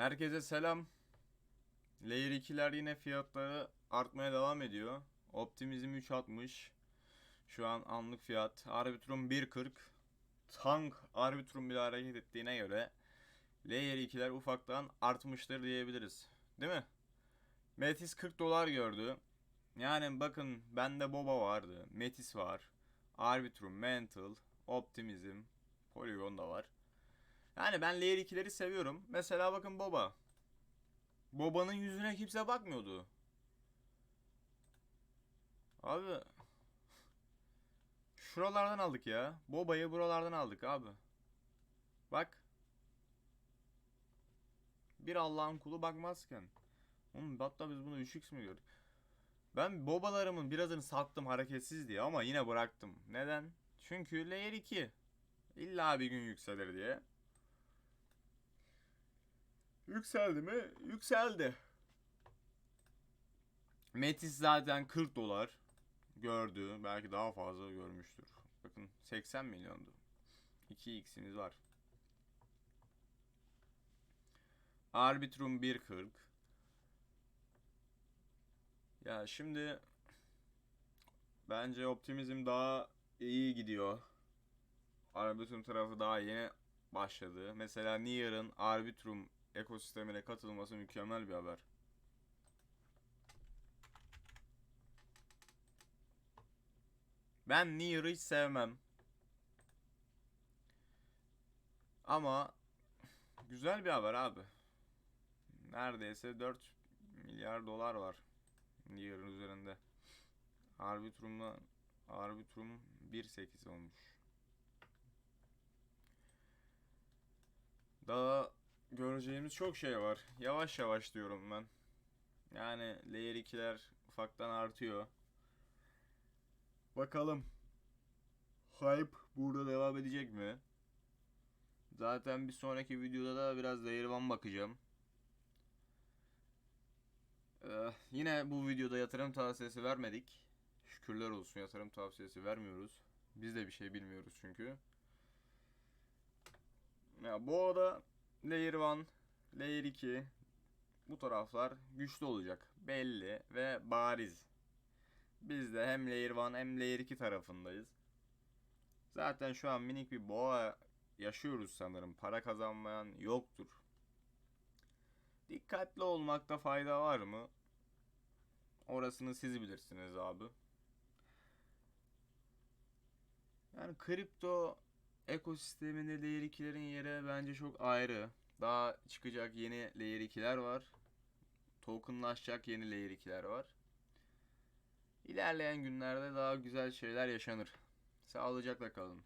Herkese selam. Layer 2'ler yine fiyatları artmaya devam ediyor. Optimizm 3.60. Şu an anlık fiyat. Arbitrum 1.40. Tank Arbitrum bile hareket ettiğine göre Layer 2'ler ufaktan artmıştır diyebiliriz. Değil mi? Metis 40 dolar gördü. Yani bakın bende Boba vardı. Metis var. Arbitrum, Mental, Optimizm, Polygon da var. Yani ben Layer 2'leri seviyorum. Mesela bakın Boba. Boba'nın yüzüne kimse bakmıyordu. Abi. Şuralardan aldık ya. Boba'yı buralardan aldık abi. Bak. Bir Allah'ın kulu bakmazken. Oğlum hatta biz bunu 3x mi gördük? Ben bobalarımın birazını sattım hareketsiz diye ama yine bıraktım. Neden? Çünkü layer 2. İlla bir gün yükselir diye. Yükseldi mi? Yükseldi. Metis zaten 40 dolar gördü. Belki daha fazla görmüştür. Bakın 80 milyondu. 2x'imiz var. Arbitrum 1.40. Ya şimdi bence Optimizm daha iyi gidiyor. Arbitrum tarafı daha yeni başladı. Mesela Nier'ın Arbitrum ekosistemine katılması mükemmel bir haber. Ben Nier'ı hiç sevmem. Ama güzel bir haber abi. Neredeyse 4 milyar dolar var Nier'ın üzerinde. Arbitrum'la Arbitrum 1.8 olmuş. Daha göreceğimiz çok şey var. Yavaş yavaş diyorum ben. Yani Layer 2'ler ufaktan artıyor. Bakalım. Hype burada devam edecek mi? Zaten bir sonraki videoda da biraz Layer 1 bakacağım. Ee, yine bu videoda yatırım tavsiyesi vermedik. Şükürler olsun yatırım tavsiyesi vermiyoruz. Biz de bir şey bilmiyoruz çünkü. Ya bu arada Layer 1, Layer 2 bu taraflar güçlü olacak. Belli ve bariz. Biz de hem Layer 1 hem Layer 2 tarafındayız. Zaten şu an minik bir boğa yaşıyoruz sanırım. Para kazanmayan yoktur. Dikkatli olmakta fayda var mı? Orasını siz bilirsiniz abi. Yani kripto ekosisteminde Layer 2'lerin yeri bence çok ayrı. Daha çıkacak yeni Layer 2'ler var. Tokenlaşacak yeni Layer 2'ler var. İlerleyen günlerde daha güzel şeyler yaşanır. Sağlıcakla kalın.